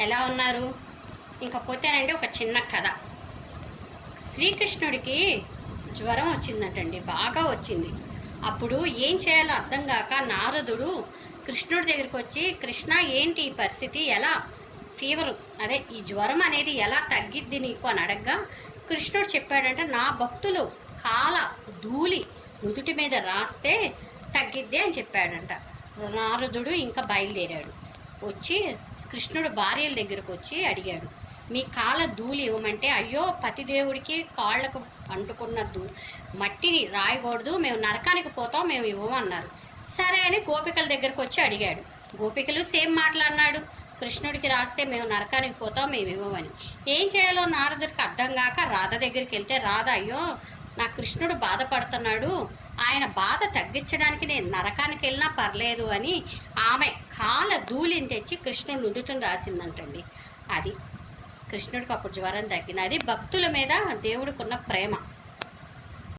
ఎలా ఉన్నారు? ఇంకపోతేనండి ఒక చిన్న కథ. శ్రీకృష్ణుడికి జ్వరం వచ్చిందంటండి బాగా వచ్చింది. అప్పుడు ఏం చేయాలో అర్థం కాక నారదుడు కృష్ణుడి దగ్గరికి వచ్చి కృష్ణ ఏంటి ఈ పరిస్థితి? ఎలా? ఫీవర్? అదే ఈ జ్వరం అనేది ఎలా తగ్గిద్ది నీకు? అని అడగ్గా కృష్ణుడు చెప్పాడంటే నా భక్తులు కాల ధూళి నుదుటి మీద రాస్తే తగ్గిద్ది అని చెప్పాడంట. నారదుడు ఇంకా బయలుదేరాడు. వచ్చి కృష్ణుడు భార్యల దగ్గరకు వచ్చి అడిగాడు మీ కాళ్ళ ధూళి ఇవ్వమంటే అయ్యో పతిదేవుడికి కాళ్ళకు అంటుకున్న ధూ మట్టిని రాయకూడదు మేము నరకానికి పోతాం మేము ఇవ్వమన్నారు. సరే అని గోపికల దగ్గరకు వచ్చి అడిగాడు. గోపికలు సేమ్ మాట్లాడినాడు. కృష్ణుడికి రాస్తే మేము నరకానికి పోతాం మేము ఇవ్వమని. ఏం చేయాలో నారదుడికి అర్థం కాక రాధ దగ్గరికి వెళ్తే రాధ అయ్యో నా కృష్ణుడు బాధపడుతున్నాడు. ఆయన బాధ తగ్గించడానికి నేను నరకానికి వెళ్ళినా పర్లేదు అని ఆమె కాల ధూళిని తెచ్చి కృష్ణుడు నుదుటను రాసిందంటండి. అది కృష్ణుడికి అప్పుడు జ్వరం తగ్గినది. అది భక్తుల మీద దేవుడికి ఉన్న ప్రేమ.